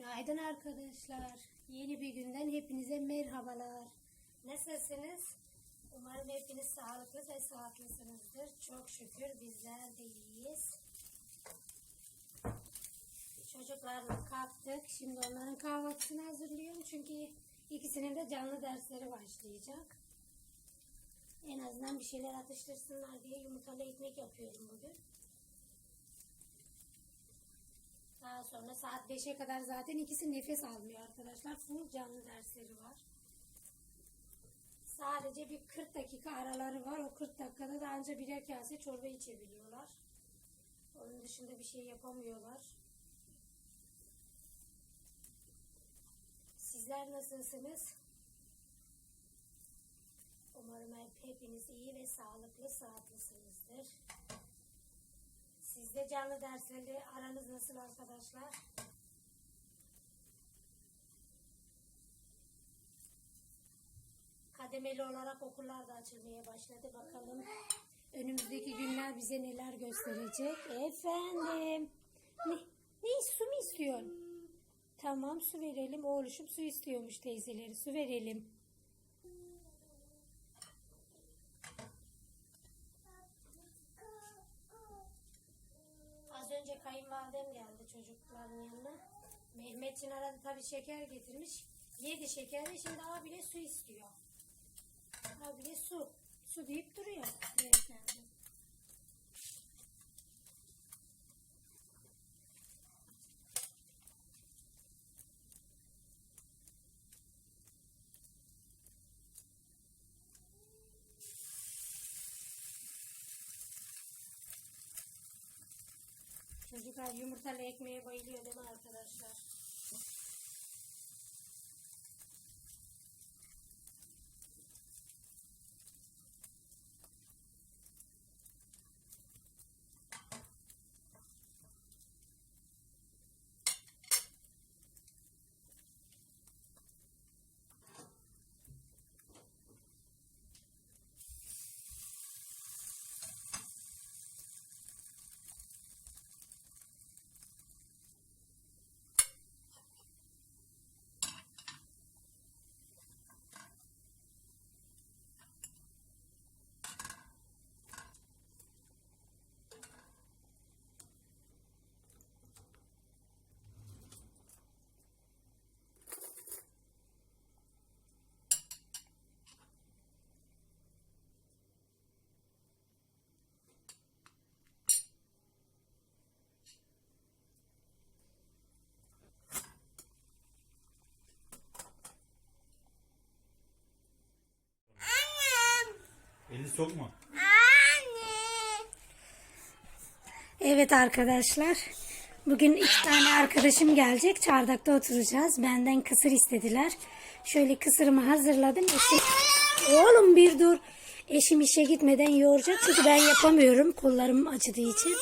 Günaydın arkadaşlar. Yeni bir günden hepinize merhabalar. Nasılsınız? Umarım hepiniz sağlıklı ve sağlıklısınızdır. Çok şükür bizler de iyiyiz. Çocuklarla kalktık. Şimdi onların kahvaltısını hazırlıyorum. Çünkü ikisinin de canlı dersleri başlayacak. En azından bir şeyler atıştırsınlar diye yumurtalı ekmek yapıyorum bugün. Daha sonra saat 5'e kadar zaten ikisi nefes almıyor arkadaşlar. Full canlı dersleri var. Sadece bir 40 dakika araları var. O 40 dakikada da ancak birer kase çorba içebiliyorlar. Onun dışında bir şey yapamıyorlar. Sizler nasılsınız? Umarım hep- hepiniz iyi ve sağlıklı, sağlıklısınızdır. Sizde canlı derslerle aranız nasıl arkadaşlar? Kademeli olarak okullar da açılmaya başladı. Bakalım önümüzdeki günler bize neler gösterecek. Efendim. Ne, ne su mu istiyorsun? Tamam su verelim. Oğluşum su istiyormuş teyzeleri. Su verelim. Kayınvalidem geldi çocukların yanına. Mehmetçin aradı tabii şeker getirmiş. Yedi şekeri şimdi abile su istiyor. Abile su. Su deyip duruyor. beyefendi. Çocuklar yumurtalı ekmeğe bayılıyor değil mi arkadaşlar? Elini sokma. Evet arkadaşlar. Bugün iki tane arkadaşım gelecek. Çardakta oturacağız. Benden kısır istediler. Şöyle kısırımı hazırladım. Eşim... Oğlum bir dur. Eşim işe gitmeden yoğuracak. Çünkü ben yapamıyorum. Kollarım acıdığı için.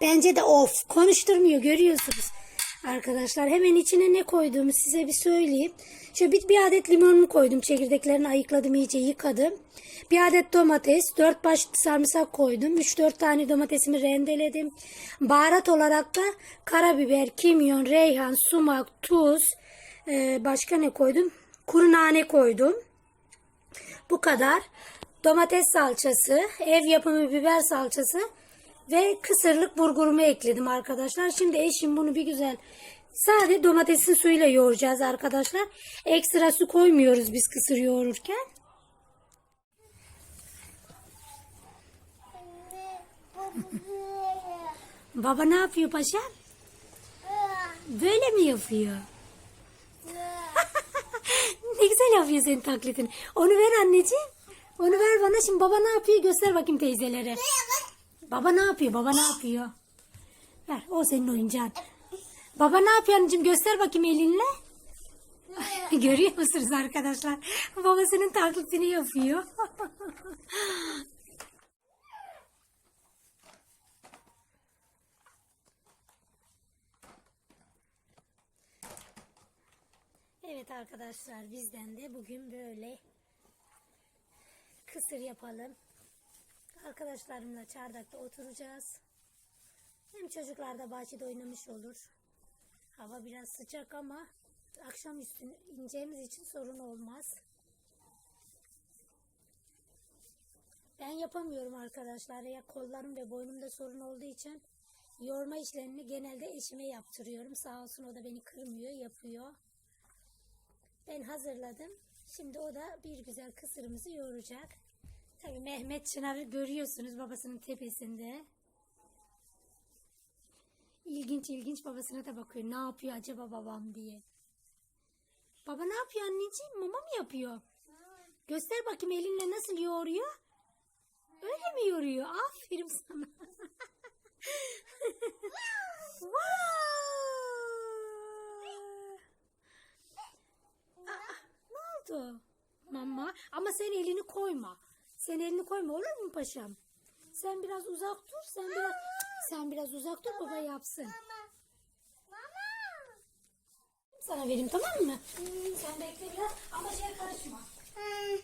Bence de of. Konuşturmuyor görüyorsunuz. Arkadaşlar hemen içine ne koyduğumu size bir söyleyeyim. Şöyle bir, bir adet limonumu koydum. Çekirdeklerini ayıkladım iyice yıkadım. Bir adet domates, dört baş sarımsak koydum. 3-4 tane domatesimi rendeledim. Baharat olarak da karabiber, kimyon, reyhan, sumak, tuz, ee, başka ne koydum? Kuru nane koydum. Bu kadar. Domates salçası, ev yapımı biber salçası ve kısırlık burgurumu ekledim arkadaşlar. Şimdi eşim bunu bir güzel sade domatesin suyuyla yoğuracağız arkadaşlar. Ekstra su koymuyoruz biz kısır yoğururken. Baba ne yapıyor paşam? Böyle mi yapıyor? ne güzel yapıyor senin taklidin. Onu ver anneciğim. Onu ver bana. Şimdi baba ne yapıyor? Göster bakayım teyzelere. Baba ne yapıyor? Baba ne yapıyor? Ver. O senin oyuncağın. Baba ne yapıyor anneciğim? Göster bakayım elinle. Görüyor musunuz arkadaşlar? Babasının taklidini yapıyor. Evet arkadaşlar bizden de bugün böyle kısır yapalım. Arkadaşlarımla çardakta oturacağız. Hem çocuklar da bahçede oynamış olur. Hava biraz sıcak ama akşam üstü ineceğimiz için sorun olmaz. Ben yapamıyorum arkadaşlar. Ya kollarım ve boynumda sorun olduğu için yoğurma işlemini genelde eşime yaptırıyorum. Sağ olsun o da beni kırmıyor, yapıyor. Ben hazırladım. Şimdi o da bir güzel kısırımızı yoğuracak. Tabii Mehmet Çınar'ı görüyorsunuz babasının tepesinde. İlginç ilginç babasına da bakıyor. Ne yapıyor acaba babam diye. Baba ne yapıyor anneciğim? Mama mı yapıyor? Göster bakayım elinle nasıl yoğuruyor. Öyle mi yoğuruyor? Aferin sana. Aa, ne oldu? Mama. Ama sen elini koyma. Sen elini koyma olur mu paşam? Sen biraz uzak dur. Sen biraz sen biraz uzak dur baba yapsın. Sana vereyim tamam mı? Sen bekle biraz ama şeye karışma. Güzel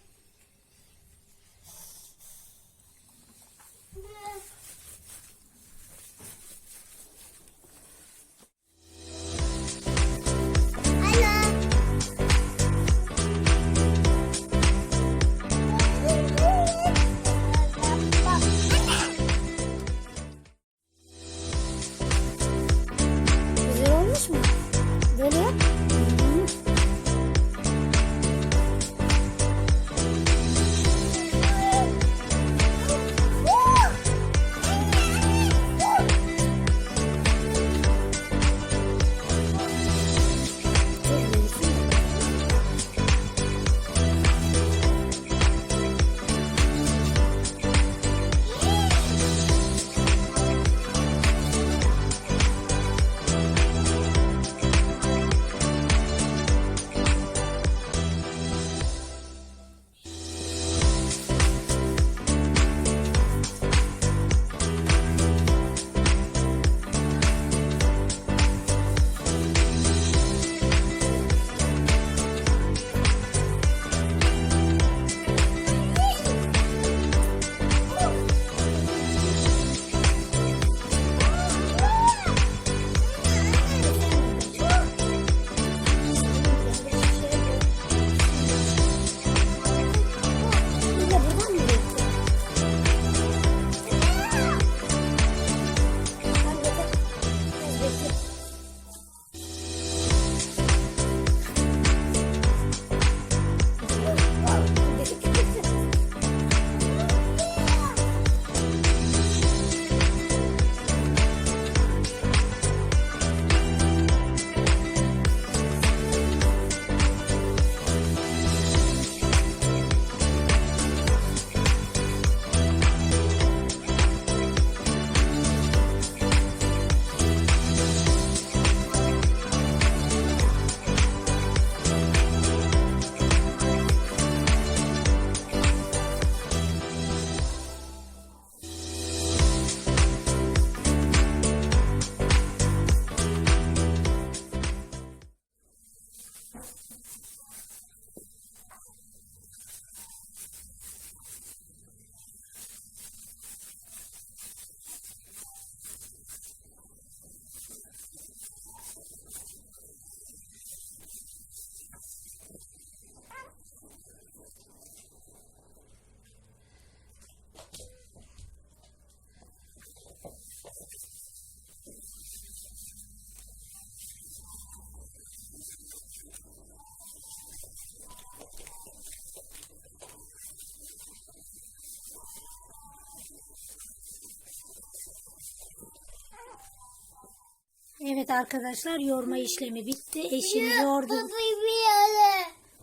Evet arkadaşlar yoğurma işlemi bitti. Eşim yoğurdu.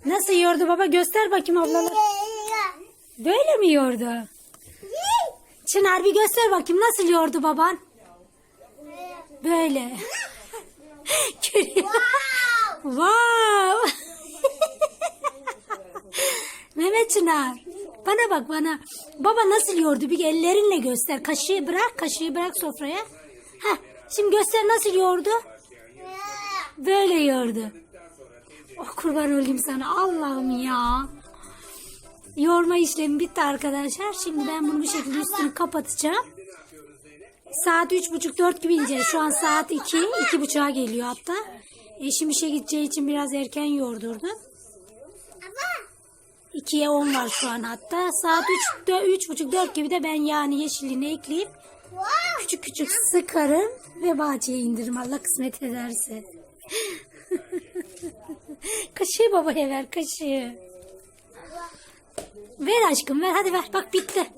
Nasıl yoğurdu baba göster bakayım ablalar. Böyle mi yoğurdu? Çınar bir göster bakayım nasıl yoğurdu baban? Böyle. Wow. Mehmet Çınar. Bana bak bana. Baba nasıl yoğurdu? Bir ellerinle göster. Kaşığı bırak. Kaşığı bırak sofraya. Heh, şimdi göster nasıl yoğurdu? Böyle yoğurdu. Oh kurban olayım sana. Allah'ım ya. Yoğurma işlemi bitti arkadaşlar. Şimdi ben bunu bir şekilde üstünü kapatacağım. Saat üç buçuk dört gibi ineceğiz. Şu an saat iki, iki buçuğa geliyor hatta. Eşim işe gideceği için biraz erken yordurdum. İkiye on var şu an hatta. Saat üç, üç buçuk dört gibi de ben yani yeşilliğini ekleyip küçük sıkarım ve bahçeye indiririm Allah kısmet ederse. kaşığı babaya ver kaşığı. Ver aşkım ver hadi ver bak bitti.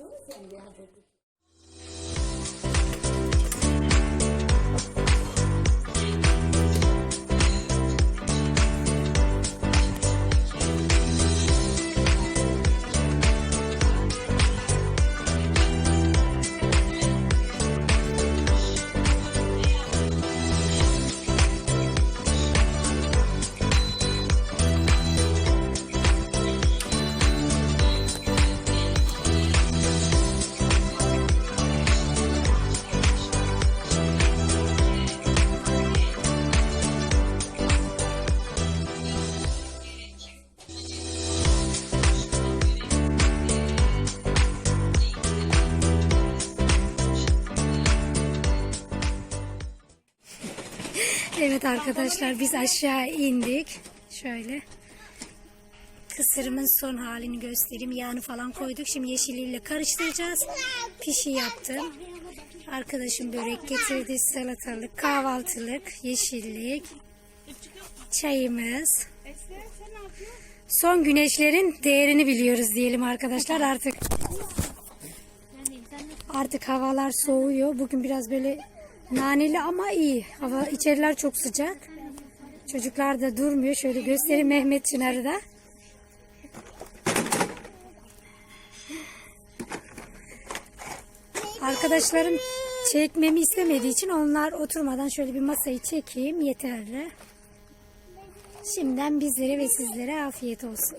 Arkadaşlar biz aşağı indik. Şöyle. Kısırımın son halini göstereyim. Yağını falan koyduk. Şimdi yeşiliyle karıştıracağız. Pişi yaptım. Arkadaşım börek getirdi. Salatalık, kahvaltılık, yeşillik. Çayımız. Son güneşlerin değerini biliyoruz diyelim arkadaşlar artık. Artık havalar soğuyor. Bugün biraz böyle naneli ama iyi. Hava içeriler çok sıcak. Çocuklar da durmuyor. Şöyle göstereyim Mehmet Çınar'ı da. Arkadaşlarım çekmemi istemediği için onlar oturmadan şöyle bir masayı çekeyim yeterli. Şimdiden bizlere ve sizlere afiyet olsun.